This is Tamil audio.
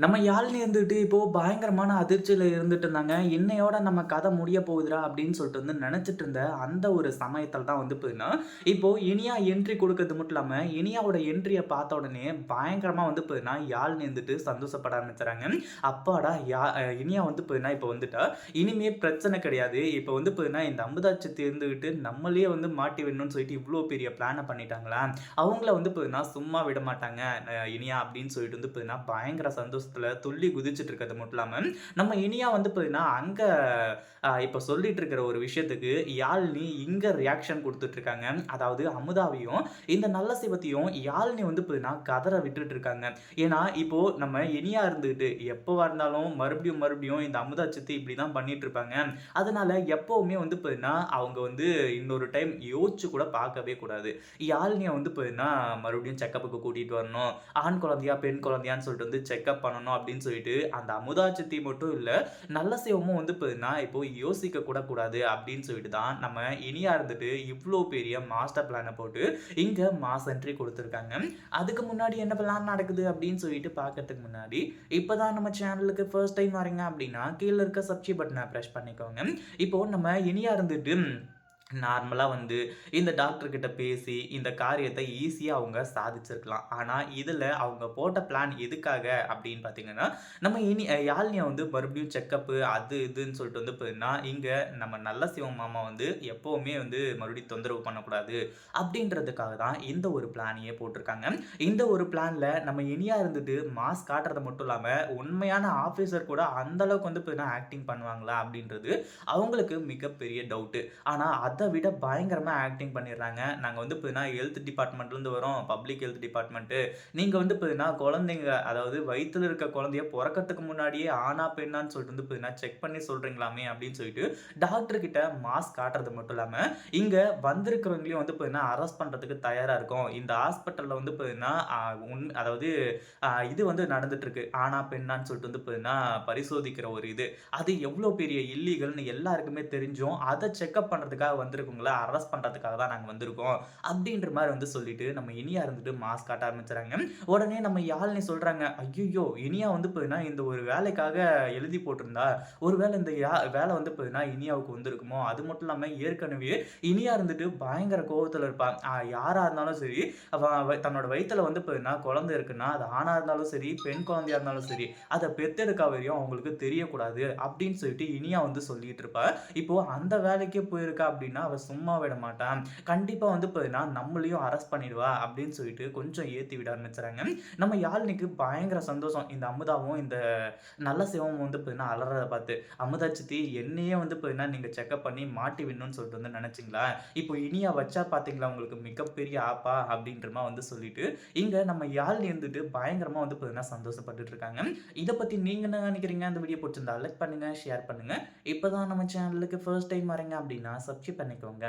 நம்ம யாழ்னி இருந்துட்டு இப்போ பயங்கரமான அதிர்ச்சியில இருந்துட்டு இருந்தாங்க. இன்னையோட நம்ம கதை முடிய போகுதுடா அப்படின்னு சொல்லிட்டு வந்து நினைச்சிட்டு இருந்த அந்த ஒரு சமயத்தில் தான் வந்து பார்த்தீங்கன்னா, இப்போ இனியா என்ட்ரி கொடுக்கறது மட்டும் இல்லாம, இனியாவோட என்ட்ரியை பார்த்த உடனே பயங்கரமா வந்து பார்த்தீங்கன்னா, யாழ் இருந்துட்டு சந்தோஷப்பட ஆரம்பிச்சுறாங்க. அப்பாடா! யா இனியா வந்து பார்த்தீங்கன்னா, இப்போ வந்துட்டா. இனிமே பிரச்சனை கிடையாது. இப்போ வந்து பார்த்தீங்கன்னா, இந்த அமுதா சித்தி நம்மளே வந்து மாட்டி விடணும்னு சொல்லிட்டு இவ்வளோ பெரிய பிளானை பண்ணிட்டாங்களா? அவங்கள வந்து பார்த்தீங்கன்னா, சும்மா விட மாட்டாங்க இனியா அப்படின்னு சொல்லிட்டு வந்து பார்த்தீங்கன்னா, பயங்கர சந்தோஷம் சந்தோஷத்தில் துள்ளி குதிச்சுட்டு இருக்கிறது மட்டும் இல்லாம, நம்ம இனியா வந்து பார்த்தீங்கன்னா, அங்க இப்போ சொல்லிட்டு இருக்கிற ஒரு விஷயத்துக்கு யாழ்னி இங்க ரியாக்ஷன் கொடுத்துட்டு இருக்காங்க. அதாவது அமுதாவையும், இந்த நல்ல சிவத்தையும் யாழ்னி வந்து பார்த்தீங்கன்னா, கதற விட்டுட்டு இருக்காங்க. ஏன்னா, இப்போ நம்ம இனியா இருந்துகிட்டு எப்போவா இருந்தாலும் மறுபடியும் மறுபடியும் இந்த அமுதா சித்தி இப்படி தான் பண்ணிட்டு இருப்பாங்க. அதனால எப்பவுமே வந்து பார்த்தீங்கன்னா, அவங்க வந்து இன்னொரு டைம் யோசிச்சு கூட பார்க்கவே கூடாது. யாழ்னியை வந்து பார்த்தீங்கன்னா, மறுபடியும் செக்கப்புக்கு கூட்டிட்டு வரணும். ஆண் குழந்தையா, பெண் குழந்தையான்னு சொல்லிட்டு வந்து செக்கப் பண்ணணும் அப்படின்னு சொல்லிட்டு, அந்த அமுதா சித்தி மட்டும் இல்லை நல்ல சிவமும் வந்து பார்த்தீங்கன்னா, இப்போ யோசிக்க கூட கூடாது அப்படின்னு சொல்லிட்டு தான் நம்ம இனியா இருந்துட்டு இவ்வளோ பெரிய மாஸ்டர் பிளானை போட்டு இங்கே மாஸ் என்ட்ரி கொடுத்துருக்காங்க அதுக்கு முன்னாடி என்ன பிளான் நடக்குது அப்படின்னு சொல்லிட்டு பார்க்கறதுக்கு முன்னாடி, இப்போ தான் நம்ம சேனலுக்கு ஃபர்ஸ்ட் டைம் வரீங்க அப்படின்னா, கீழே இருக்க சப்ஸ்கிரைப் பட்டனை பிரஸ் பண்ணிக்கோங்க. இப்போ நம்ம இனியா இருந்துட்டு நார்மலாக வந்து இந்த டாக்டர்கிட்ட பேசி இந்த காரியத்தை ஈஸியாக அவங்க சாதிச்சிருக்கலாம். ஆனால் இதில் அவங்க போட்ட பிளான் எதுக்காக அப்படின்னு பார்த்தீங்கன்னா, நம்ம இனி யாழ்னியை வந்து மறுபடியும் செக்கப்பு அது இதுன்னு சொல்லிட்டு வந்து பார்த்தீங்கன்னா, இங்கே நம்ம நல்ல சிவம் மாமா வந்து எப்போவுமே வந்து மறுபடியும் தொந்தரவு பண்ணக்கூடாது அப்படின்றதுக்காக தான் இந்த ஒரு பிளானையே போட்டிருக்காங்க. இந்த ஒரு பிளானில் நம்ம இனியாக இருந்துட்டு மாஸ்க் காட்டுறது மட்டும் இல்லாமல் உண்மையான ஆஃபீஸர் கூட அந்தளவுக்கு வந்து பார்த்தீங்கன்னா, ஆக்டிங் பண்ணுவாங்களா அப்படின்றது அவங்களுக்கு மிகப்பெரிய டவுட்டு. ஆனால் அது அதை விட பயங்கரமாக ஆக்டிங் பண்ணிடுறாங்க. நாங்கள் வந்து பார்த்தீங்கன்னா, ஹெல்த் டிபார்ட்மெண்ட்லேருந்து வரோம். Public health department. நீங்கள் வந்து பார்த்தீங்கன்னா, குழந்தைங்க அதாவது வயிற்றில் இருக்க குழந்தைய பிறக்கிறதுக்கு முன்னாடியே ஆனா பெண்ணான்னு சொல்லிட்டு வந்து பார்த்தீங்கன்னா, செக் பண்ணி சொல்கிறீங்களாமே அப்படின்னு சொல்லிட்டு டாக்டர்கிட்ட மாஸ்க் காட்டுறது மட்டும் இல்லாமல் இங்கே வந்திருக்கிறவங்களையும் வந்து பார்த்தீங்கன்னா, அரெஸ்ட் பண்ணுறதுக்கு தயாராக இருக்கும் இந்த ஹாஸ்பிட்டலில் வந்து பார்த்தீங்கன்னா, உன் அதாவது இது வந்து நடந்துட்டுருக்கு ஆனா பெண்ணான்னு சொல்லிட்டு வந்து பார்த்தீங்கன்னா, பரிசோதிக்கிற ஒரு இது. அது எவ்வளோ பெரிய இல்லீகல்னு எல்லாருக்குமே தெரிஞ்சும், அத செக்கப் வந்து வந்திருக்கவங்கள அரெஸ்ட் பண்ணுறதுக்காக தான் நாங்கள் வந்திருக்கோம். அப்படின்ற மாதிரி வந்து சொல்லிட்டு நம்ம இனியா இருந்துட்டு மாஸ்க் காட்ட ஆரம்பிச்சுறாங்க. உடனே நம்ம யாழினி சொல்கிறாங்க ஐயோ இனியா வந்து பார்த்தீங்கன்னா, இந்த ஒரு வேலைக்காக எழுதி போட்டிருந்தா, ஒருவேளை இந்த யா வேலை வந்து பார்த்தீங்கன்னா, இனியாவுக்கு வந்திருக்குமோ? அது மட்டும் இல்லாமல் ஏற்கனவே இனியா இருந்துட்டு பயங்கர கோபத்தில் இருப்பான் யாராக இருந்தாலும் சரி, அவ தன்னோட வயிற்றில் வந்து பார்த்தீங்கன்னா, குழந்தை இருக்குன்னா, அது ஆணாக இருந்தாலும் சரி, பெண் குழந்தையாக இருந்தாலும் சரி, அதை பெத்தெடுக்க வரையும் அவங்களுக்கு தெரியக்கூடாது." அப்படின்னு சொல்லிட்டு இனியா வந்து சொல்லிட்டு இருப்பா. இப்போ அந்த வேலைக்கே போயிருக்கா அப்படின்னா, அவ சும்மா விட மாட்டான் கண்டிப்பா வந்து பார்த்தீங்கன்னா, நம்மளையும் அரெஸ்ட் பண்ணிடுவா அப்படின்னு சொல்லிட்டு கொஞ்சம் ஏத்தி விட ஆரம்பிச்சுறாங்க. நம்ம யாழ்னிக்கு பயங்கர சந்தோஷம். இந்த அமுதாவும், இந்த நல்ல சிவமும் வந்து பார்த்தீங்கன்னா, அலறத பார்த்து. "அமுதா சித்தி என்னையே வந்து பார்த்தீங்கன்னா, நீங்க செக்கப் பண்ணி மாட்டி விடணும்னு சொல்லிட்டு வந்து நினச்சிங்களா இப்போ இனியா வச்சா பார்த்தீங்களா உங்களுக்கு மிகப்பெரிய ஆப்பா?" அப்படின்றமா வந்து சொல்லிட்டு, இங்க நம்ம யாழ் இருந்துட்டு பயங்கரமா வந்து பார்த்தீங்கன்னா, சந்தோஷப்பட்டுட்டு இருக்காங்க. இதை பத்தி நீங்க என்ன நினைக்கிறீங்க? அந்த வீடியோ பிடிச்சிருந்தா லைக் பண்ணுங்க, ஷேர் பண்ணுங்க. இப்போதான் நம்ம சேனலுக்கு ஃபர்ஸ்ட் டைம் வரீங்க அப்படின்னா, சப்ஸ்கிரைப் பண்ணிக்கோங்க.